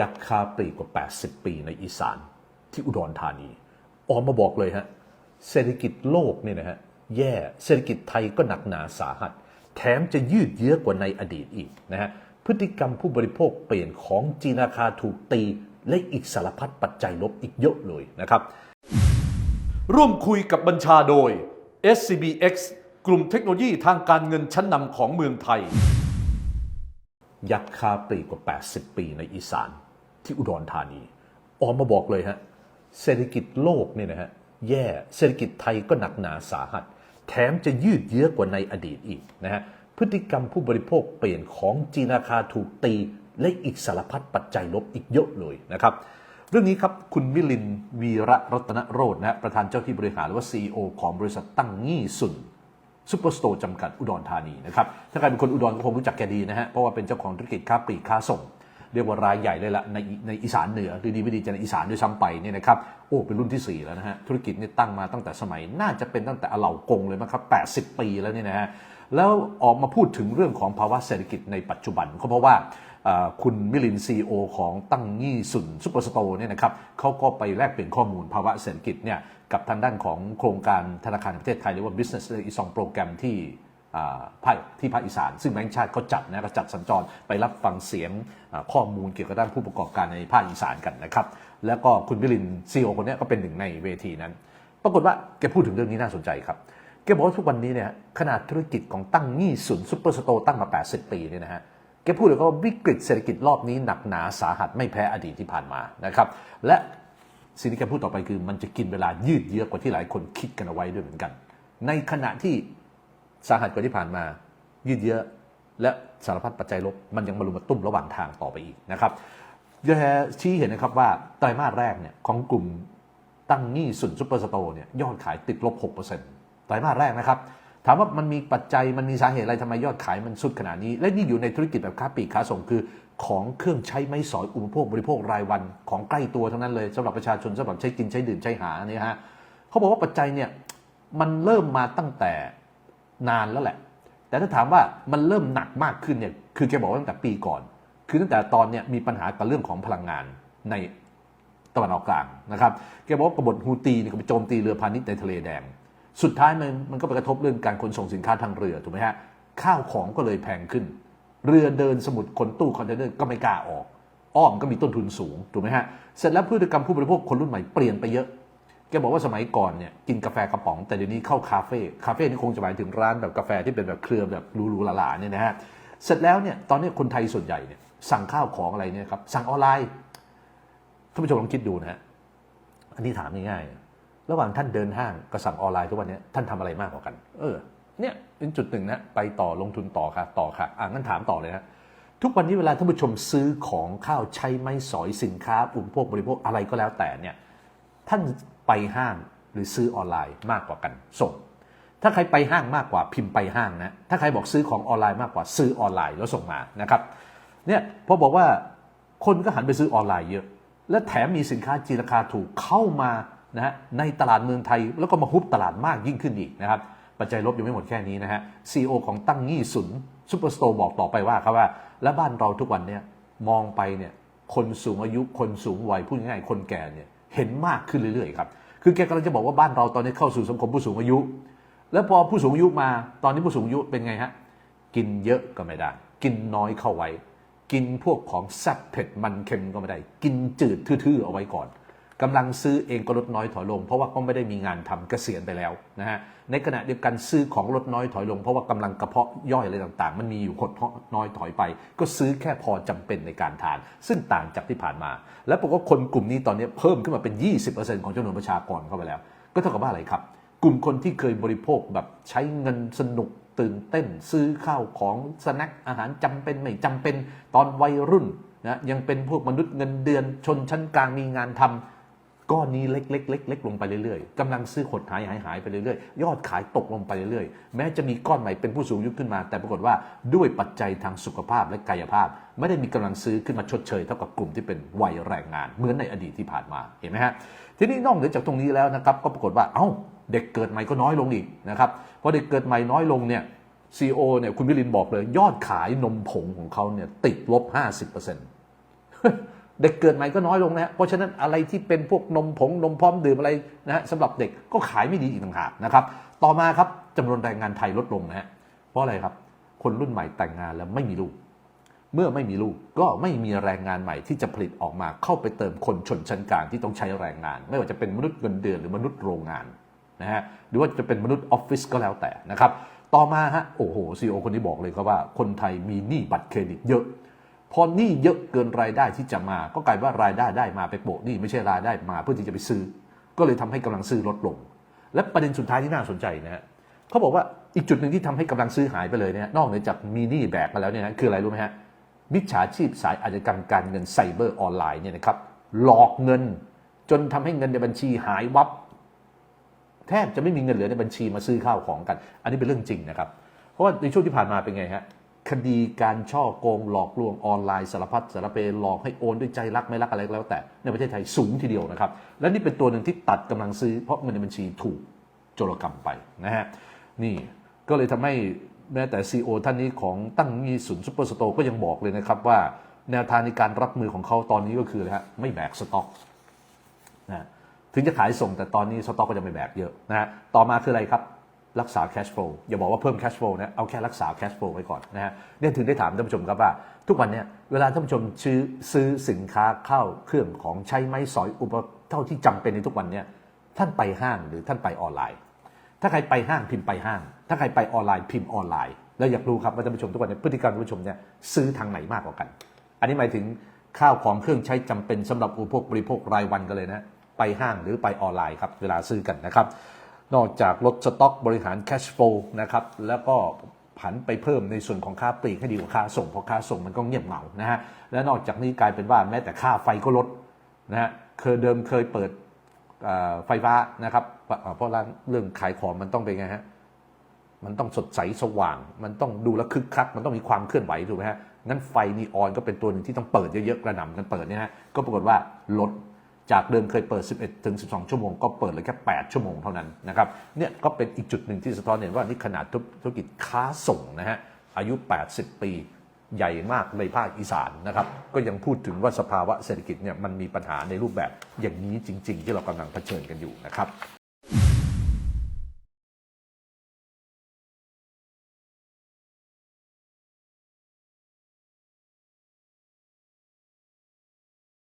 ยักษ์คาปลีกกว่า 80 ปีในอีสานที่อุดรธานี ออกมาบอกเลยฮะเศรษฐกิจโลกเนี่ยนะฮะแย่เศรษฐกิจไทยก็หนักหนาสาหัส แถมจะยืดเยื้อกว่าในอดีตอีกนะฮะพฤติกรรมผู้บริโภคเปลี่ยนของจีนราคาถูกตีและอีกสารพัดปัจจัยลบอีกเยอะเลยนะครับ ร่วมคุยกับบัญชาโดย SCBX กลุ่มเทคโนโลยีทางการเงินชั้นนำของเมืองไทย ยักษ์คาปลีกกว่า 80 ปีในอีสานที่อุดรธานี ออกมาบอกเลยฮะเศรษฐกิจโลกเนี่ยนะฮะแย่เศรษฐกิจไทยก็หนักหนาสาหัส แถมจะยืดเยื้อกว่าในอดีตอีกนะฮะพฤติกรรมผู้บริโภคเปลี่ยนของจีนราคาถูกตี และอีกสารพัดปัจจัยลบอีกเยอะเลยนะครับเรื่องนี้ครับคุณมิลินวีระรัตนโรจน์นะฮะประธานเจ้าที่บริหารหรือว่า CEO ของบริษัทตั้งงี้สุน ซูเปอร์สโตร์จำกัดอุดรธานีนะครับถ้าใครเป็นคนอุดรก็คงรู้จักแกดีนะฮะเพราะว่าเป็นเจ้าของธุรกิจค้าปลีกค้าส่ง เรียกว่ารายใหญ่เลยละในในอีสานเหนือหรือดีไม่ดีจะในอีสานด้วยซ้ำไปเนี่ยนะครับโอ้เป็นรุ่นที่ 4 แล้วนะฮะธุรกิจนี่ตั้งมาตั้งแต่สมัยน่าจะเป็นตั้งแต่อเหล่ากงเลยมั้งครับ80 ปีแล้วเนี่ยนะฮะ แล้วออกมาพูดถึงเรื่องของภาวะเศรษฐกิจในปัจจุบันก็เพราะว่าคุณมิลินซีโอของตั้งยี่สุนซุปเปอร์สโตร์เนี่ยนะครับเขาก็ไปแลกเปลี่ยนข้อมูลภาวะเศรษฐกิจเนี่ยกับทางด้านของโครงการธนาคารแห่งประเทศไทยหรือว่า Business อีสองโปรแกรมที่อ่าภาคที่ภาคอีสาน ซึ่งแบงก์ชาติเขาจัดนะก็จัดสัญจรไปรับฟังเสียงข้อมูลเกี่ยวกับด้านผู้ประกอบการในภาคอีสานกันนะครับ แล้วก็คุณมิลินซีโอคนนี้ก็เป็นหนึ่งในเวทีนั้น ปรากฏว่าแกพูดถึงเรื่องนี้น่าสนใจครับ กบอกว่าทุกวันนี้เนี่ยขนาดธุรกิจของตั้งยี่สุนซุปเปอร์สโตร์ตั้งมา 80 ปีเนี่ยนะฮะแกพูดเลยว่าวิกฤตเศรษฐกิจรอบนี้หนักหนาสาหัสไม่แพ้อดีตที่ผ่านมานะครับและสิ่งที่แกพูดต่อไปคือมันจะกินเวลายืดเยื้อกว่าที่หลายคนคิดกันเอาไว้ด้วยเหมือนกัน ในขณะที่สาหัสกว่าที่ผ่านมา ยืดเยื้อและสารพัดปัจจัยลบมันยังมาลุมมาตุ้มระหว่างทางต่อไปอีกนะครับแกชี้เห็นนะครับว่าไตรมาสแรกเนี่ยของกลุ่มตั้งงี้สุนซุปเปอร์สโตร์เนี่ยยอดขายติดลบ6% ไตรมาสแรกนะครับถามว่ามันมีปัจจัยมันมีสาเหตุอะไรทำไมยอดขายมันสุดขนาดนี้ และนี่อยู่ในธุรกิจแบบค้าปลีกค้าส่งคือของเครื่องใช้ไม้สอยอุปโภคบริโภครายวันของใกล้ตัวทั้งนั้นเลยสำหรับประชาชนสำหรับใช้กินใช้ดื่มใช้หาเนี่ยฮะเขาบอกว่าปัจจัยเนี่ยมันเริ่มมาตั้งแต่นานแล้วแหละ แต่ถ้าถามว่ามันเริ่มหนักมากขึ้นเนี่ยคือแกบอกว่าตั้งแต่ปีก่อน คือตั้งแต่ตอนเนี่ยมีปัญหากับเรื่องของพลังงานในตะวันออกกลางนะครับแกบอกว่ากบฏฮูตีเนี่ยก็ไปโจมตีเรือพาณิชย์ในทะเลแดง สุดท้ายมันมันก็ไปกระทบเรื่องการขนส่งสินค้าทางเรือถูกไหมฮะข้าวของก็เลยแพงขึ้น เรือเดินสมุทรขนตู้คอนเทนเนอร์ก็ไม่กล้าออก อ้อมก็มีต้นทุนสูงถูกไหมฮะเสร็จแล้วพฤติกรรมผู้บริโภคคนรุ่นใหม่เปลี่ยนไปเยอะแกบอกว่าสมัยก่อนเนี่ยกินกาแฟกระป๋องแต่เดี๋ยวนี้เข้าคาเฟ่คาเฟ่นี่คงจะหมายถึงร้านแบบกาแฟที่เป็นแบบเครือแบบหรูๆหราๆเนี่ยนะฮะเสร็จแล้วเนี่ยตอนนี้คนไทยส่วนใหญ่เนี่ยสั่งข้าวของอะไรเนี่ยครับสั่งออนไลน์ท่านผู้ชมลองคิดดูนะฮะอันนี้ถามง่ายๆ ระหว่างท่านเดินห้างกับสั่งออนไลน์ทุกวันนี้ท่านทำอะไรมากกว่ากัน เออ เนี่ยเป็นจุดหนึ่งนะไปต่อลงทุนต่อค่ะ ต่อค่ะ อ่างั้นถามต่อเลยนะทุกวันนี้เวลาท่านผู้ชมซื้อของข้าวใช้ไม้สอยสินค้าอุปโภคบริโภคอะไรก็แล้วแต่เนี่ยท่านไปห้างหรือซื้อออนไลน์มากกว่ากัน ส่ง ถ้าใครไปห้างมากกว่าพิมพ์ไปห้างนะถ้าใครบอกซื้อของออนไลน์มากกว่าซื้อออนไลน์แล้วส่งมานะครับเนี่ยพอบอกว่าคนก็หันไปซื้อออนไลน์เยอะ และแถมมีสินค้าจีราคาถูกเข้ามา นะฮะในตลาดเมืองไทยแล้วก็มาฮุบตลาดมากยิ่งขึ้นอีกนะครับปัจจัยลบยังไม่หมดแค่นี้นะฮะซีอของตั้งงี้สุนซูเปอร์สโตร์บอกต่อไปว่าครับว่า และบ้านเราทุกวันเนี่ยมองไปเนี่ยคนสูงอายุคนสูงวัยพูดง่ายๆคนแก่เนี่ยเห็นมากขึ้นเรื่อยๆครับคือแกกำลังจะบอกว่าบ้านเราตอนนี้เข้าสู่สังคมผู้สูงอายุ แล้วพอผู้สูงอายุมาตอนนี้ผู้สูงอายุเป็นไงฮะกินเยอะก็ไม่ได้ กินน้อยเข้าไว้ กินพวกของแซ่บเผ็ดมันเค็มก็ไม่ได้ กินจืดทื่อๆเอาไว้ก่อน กำลังซื้อเองก็ลดน้อยถอยลง เพราะว่าก็ไม่ได้มีงานทำเกษียณไปแล้วนะฮะในขณะเดียวกันซื้อของลดน้อยถอยลง เพราะว่ากำลังกระเพาะย่อยอะไรต่างๆ มันมีอยู่หดน้อยถอยไป ก็ซื้อแค่พอจำเป็นในการทาน ซึ่งต่างจากที่ผ่านมา และปรากฏว่าคนกลุ่มนี้ตอนนี้เพิ่มขึ้นมาเป็น 20%ของจำนวนประชากรเข้าไปแล้ว ก็เท่ากับว่าอะไรครับ กลุ่มคนที่เคยบริโภคแบบใช้เงินสนุกตื่นเต้น ซื้อข้าวของสแน็คอาหารจำเป็นไม่จำเป็นตอนวัยรุ่นนะยังเป็นพวกมนุษย์เงินเดือนชนชั้นกลางมีงานทำ ก้อนนี้เล็กๆเล็กๆลงไปเรื่อยๆกำลังซื้อหดหายหายหายไปเรื่อยๆ ยอดขายตกลงไปเรื่อยๆ แม้จะมีก้อนใหม่เป็นผู้สูงอายุขึ้นมา แต่ปรากฏว่าด้วยปัจจัยทางสุขภาพและกายภาพ ไม่ได้มีกำลังซื้อขึ้นมาชดเชยเท่ากับกลุ่มที่เป็นวัยแรงงาน เหมือนในอดีตที่ผ่านมาเห็นไหมฮะทีนี้นอกเหนือจากตรงนี้แล้วนะครับก็ปรากฏว่าเอ้าเด็กเกิดใหม่ก็น้อยลงอีกนะครับพอเด็กเกิดใหม่น้อยลงเนี่ยซีโอเนี่ยคุณวิรินบอกเลย ยอดขายนมผงของเขาเนี่ยติดลบ 50%เเด็กเกิดใหม่ก็น้อยลงนะฮะเพราะฉะนั้นอะไรที่เป็นพวกนมผงนมพร้อมดื่มอะไรนะฮะสำหรับเด็กก็ขายไม่ดีอีกต่างหากนะครับ ต่อมาครับจำนวนแรงงานไทยลดลงนะฮะเพราะอะไรครับ คนรุ่นใหม่แต่งงานแล้วไม่มีลูก เมื่อไม่มีลูกก็ไม่มีแรงงานใหม่ที่จะผลิตออกมาเข้าไปเติมคนชนชั้นกลางที่ต้องใช้แรงงาน ไม่ว่าจะเป็นมนุษย์เงินเดือนหรือมนุษย์โรงงานนะฮะหรือว่าจะเป็นมนุษย์ออฟฟิศก็แล้วแต่นะครับ ต่อมาฮะโอ้โหซีอคนนี้บอกเลยครับว่าคนไทยมีหนี้บัตรเครดิตเยอะ พอหนี้เยอะเกินรายได้ที่จะมา ก็กลายว่ารายได้ได้มาไปโปะหนี้ไม่ใช่รายได้มาเพื่อที่จะไปซื้อ ก็เลยทำให้กำลังซื้อลดลง และประเด็นสุดท้ายที่น่าสนใจนะฮะเขาบอกว่าอีกจุดหนึ่งที่ทำให้กำลังซื้อหายไปเลยเนี่ยนอกเหนือจากมีหนี้แบกมาแล้วเนี่ยนะคืออะไรรู้ไหมฮะมิจฉาชีพสายอาชญากรรมการเงินไซเบอร์ออนไลน์เนี่ยนะครับหลอกเงิน จนทำให้เงินในบัญชีหายวับ แทบจะไม่มีเงินเหลือในบัญชีมาซื้อข้าวของกัน อันนี้เป็นเรื่องจริงนะครับ เพราะว่าในช่วงที่ผ่านมาเป็นไงฮะ คดีการช่อโกงหลอกลวงออนไลน์สารพัดสารเพหลอกให้โอนด้วยใจรักไม่รักอะไรก็แล้วแต่ในประเทศไทยสูงทีเดียวนะครับ และนี่เป็นตัวหนึ่งที่ตัดกำลังซื้อเพราะเงินในบัญชีถูกโจรกรรมไปนะฮะนี่ก็เลยทำให้แม้แต่ซีอท่านนี้ของตั้งมีศูนย์ซุปเปอร์สโตร์ก็ยังบอกเลยนะครับว่าแนวทางในการรับมือของเขาตอนนี้ก็คืออะฮะไม่แบกสต็อกนะถึงจะขายส่งแต่ตอนนี้สต็อกก็จะไม่แบกเยอะนะฮะต่อมาคืออะไรครับ รักษา cash flow อย่าบอกว่าเพิ่ม cash flow นะ เอาแค่รักษา cash flow ไว้ก่อนนะฮะเนี่ยถึงได้ถามท่านผู้ชมครับว่า ทุกวันเนี่ยเวลาท่านผู้ชมซื้อซื้อสินค้าเข้าเครื่องของใช้ไม้สอยอุปเท่าที่จำเป็นในทุกวันเนี่ยท่านไปห้างหรือท่านไปออนไลน์ ถ้าใครไปห้างพิมพ์ไปห้าง ถ้าใครไปออนไลน์พิมพ์ออนไลน์ แล้วอยากรู้ครับว่าท่านผู้ชมทุกวันนี้พฤติกรรมท่านผู้ชมเนี่ยซื้อทางไหนมากกว่ากัน อันนี้หมายถึงข้าวของเครื่องใช้จำเป็นสำหรับอุปโภคบริโภครายวันกันเลยนะไปห้างหรือไปออนไลน์ครับเวลาซื้อกันนะครับ นอกจากลดสต็อกบริหาร cash flow นะครับแล้วก็ผันไปเพิ่มในส่วนของค่าปลีกให้ดีกว่าค่าส่งเพราะค่าส่งมันก็เงียบเหงานะฮะและนอกจากนี้กลายเป็นว่าแม้แต่ค่าไฟก็ลดนะฮะเคยเดิมเคยเปิดไฟฟ้านะครับเพราะร้านเรื่องขายของมันต้องเป็นไงฮะมันต้องสดใสสว่าง มันต้องดูแลคึกคัก มันต้องมีความเคลื่อนไหวถูกไหมฮะงั้นไฟนีออนก็เป็นตัวหนึ่งที่ต้องเปิดเยอะๆกระหน่ำกันเปิดเนี่ยฮะก็ปรากฏว่าลด จากเดิมเคยเปิด 11 ถึง 12 ชั่วโมง ก็เปิดเลยแค่ 8 ชั่วโมงเท่านั้นนะครับเนี่ยก็เป็นอีกจุดหนึ่งที่สะท้อนเห็นว่านี่ขนาดธุรกิจค้าส่งนะฮะอายุ 80 ปีใหญ่มากในภาคอีสานนะครับ ก็ยังพูดถึงว่าสภาวะเศรษฐกิจเนี่ยมันมีปัญหาในรูปแบบอย่างนี้จริง ๆ ที่เรากำลังเผชิญกันอยู่นะครับ